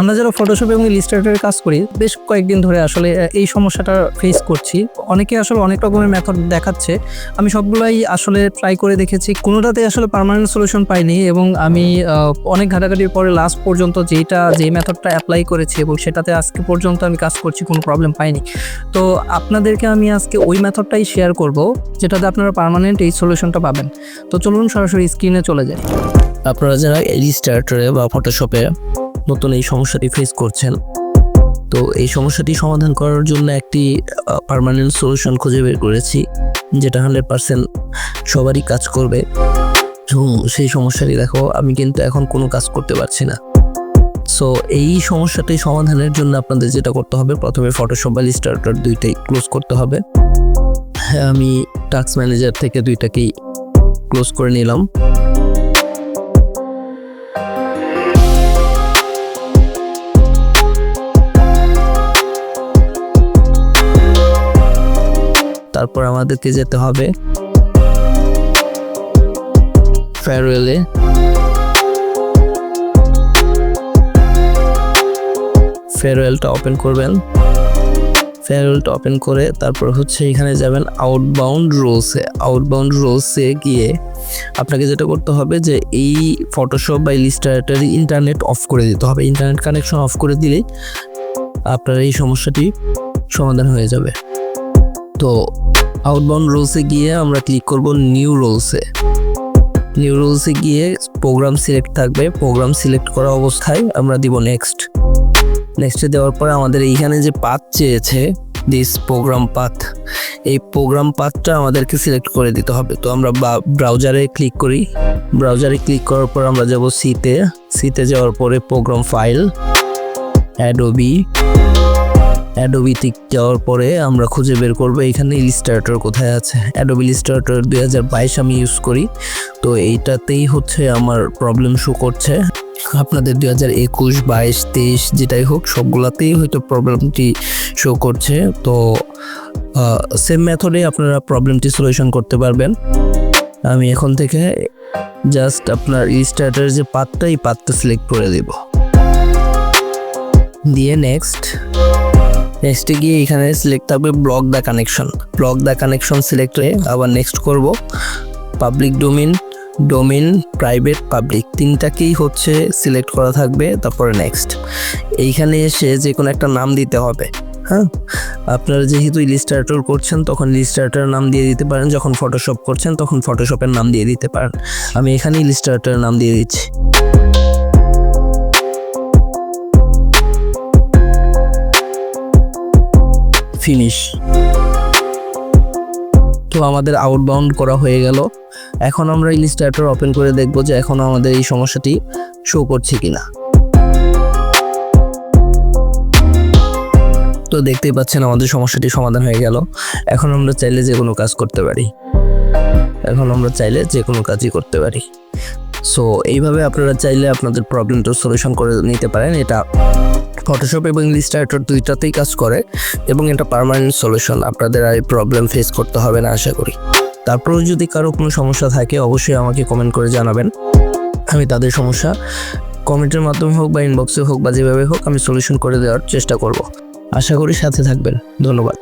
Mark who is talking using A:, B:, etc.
A: আমরা যারা ফটোশপ এবং ইলিস্ট্রেটরে কাজ করি, বেশ কয়েকদিন ধরে আসলে এই সমস্যাটা ফেস করছি। অনেকে আসলে অনেক রকমের মেথড দেখাচ্ছে। আমি সবগুলাই আসলে ট্রাই করে দেখেছি। কোনোটাতে আসলে পার্মানেন্ট সলিউশন পাইনি এবং আমি অনেক ঘাটাঘাটির পরে লাস্ট পর্যন্ত যেটা, যে মেথডটা অ্যাপ্লাই করেছি এবং সেটাতে আজকে পর্যন্ত আমি কাজ করছি, কোনো প্রবলেম পাইনি। তো আপনাদেরকে আমি আজকে ওই মেথডটাই শেয়ার করব, যেটাতে আপনারা পার্মানেন্ট এই সলিউশনটা পাবেন। তো চলুন সরাসরি স্ক্রিনে চলে যাই। আপনারা যারা ইলিস্ট্রেটরে বা ফটোশপে নতুন এই সমস্যাটি ফেস করছেন। তো এই সমস্যাটি সমাধান করার জন্য একটি পার্মানেন্ট সলিউশন খুঁজে বের করেছি, যেটা হান্ড্রেড পার্সেন্ট সবারই কাজ করবে। সেই সমস্যাটি দেখো, আমি কিন্তু এখন কোনো কাজ করতে পারছি না। সো এই সমস্যাটি সমাধানের জন্য আপনাদের যেটা করতে হবে, প্রথমে ফটোশপ বা ইলিস্ট্রেটর দুইটাই ক্লোজ করতে হবে। হ্যাঁ আমি টাস্ক ম্যানেজার থেকে দুইটাকেই ক্লোজ করে নিলাম। তারপর আমাদেরকে যেতে হবে। ফেয়ারওয়েলে ফেয়ারওয়েলটা ওপেন করবেন। ফেয়ারওয়েলটা ওপেন করে তারপর হচ্ছে এখানে যাবেন আউটবাউন্ড রোলসে আউটবাউন্ড রোলসে গিয়ে আপনাকে যেটা করতে হবে যে এই ফটোশপ বা ইলিস্ট্রেটর ইন্টারনেট অফ করে দিতে হবে। ইন্টারনেট কানেকশন অফ করে দিলেই আপনার এই সমস্যাটি সমাধান হয়ে যাবে। তো আউটবাউন্ড রোলসে গিয়ে আমরা ক্লিক করব নিউ রোলসে নিউ রোলসে গিয়ে প্রোগ্রাম সিলেক্ট থাকবে প্রোগ্রাম সিলেক্ট করা অবস্থায় আমরা দিব নেক্সট নেক্সটে দেওয়ার পরে আমাদের এইখানে যে পাথ চেয়েছে দিস প্রোগ্রাম পাথ এই প্রোগ্রাম পাথটা আমাদেরকে সিলেক্ট করে দিতে হবে। তো আমরা ব্রাউজারে ক্লিক করি। ব্রাউজারে ক্লিক করার পর আমরা যাব সিতে সিতে যাওয়ার পরে প্রোগ্রাম ফাইল অ্যাডোবি অ্যাডোবিতে যাওয়ার পরে আমরা খুঁজে বের করব এখানে ইলিস্ট্রেটর কোথায় আছে। অ্যাডোবি ইলিস্ট্রেটর দুই হাজার বাইশ আমি ইউজ করি। তো এইটাতেই হচ্ছে আমার প্রবলেম শো করছে। আপনাদের দুই হাজার একুশ, বাইশ, তেইশ যেটাই হোক, সবগুলাতেই হয়তো প্রবলেমটি শো করছে। তো সেম মেথডে আপনারা প্রবলেমটি সলিউশন করতে পারবেন। আমি এখন থেকে জাস্ট আপনার ইলিস্ট্রেটরের যে পাতটা, এই পাতটা সিলেক্ট করে দেব। দিয়ে নেক্সট নেক্সটে গিয়ে এখানে সিলেক্ট থাকবে block the connection block the connection select হয়ে আবার নেক্সট করব। Public domain domain private public তিনটাকেই হচ্ছে সিলেক্ট করা থাকবে, তারপরে নেক্সট এইখানে এসে যে কোনো একটা নাম দিতে হবে হ্যাঁ? আপনারা যেহেতু ইলিস্ট্রেটর করছেন, তখন ইলিস্ট্রেটর নাম দিয়ে দিতে পারেন। যখন ফটোশপ করছেন, তখন ফটোশপের নাম দিয়ে দিতে পারেন। আমি এখানে ইলিস্ট্রেটর নাম দিয়ে দিচ্ছি। ফিনিশ তো আমাদের আউটবাউন্ড করা হয়ে গেল। এখন আমরা ইলিস্ট্রেটর ওপেন করে দেখব যে এখন আমাদের এই সমস্যাটি শো করছে কিনা। তো দেখতেই পাচ্ছেন আমাদের সমস্যাটি সমাধান হয়ে গেল। এখন আমরা চাইলে যে কোনো কাজ করতে পারি। এখন আমরা চাইলে যে কোনো কাজই করতে পারি। সো এইভাবে আপনারা চাইলে আপনাদের প্রবলেমটা সলিউশন করে নিতে পারেন। এটা ফটোশপ এবং ইলিস্ট্রেটর দুইটাতেই কাজ করে এবং এটা পারমানেন্ট সলিউশন আপনাদের আর প্রবলেম ফেস করতে হবে না, আশা করি। তারপরেও যদি কারও কোনো সমস্যা থাকে, অবশ্যই আমাকে কমেন্ট করে জানাবেন। আমি তাদের সমস্যা কমেন্টের মাধ্যমে হোক বা ইনবক্সে হোক বা যেভাবে হোক, আমি সলিউশন করে দেওয়ার চেষ্টা করব। আশা করি সাথে থাকবেন। ধন্যবাদ।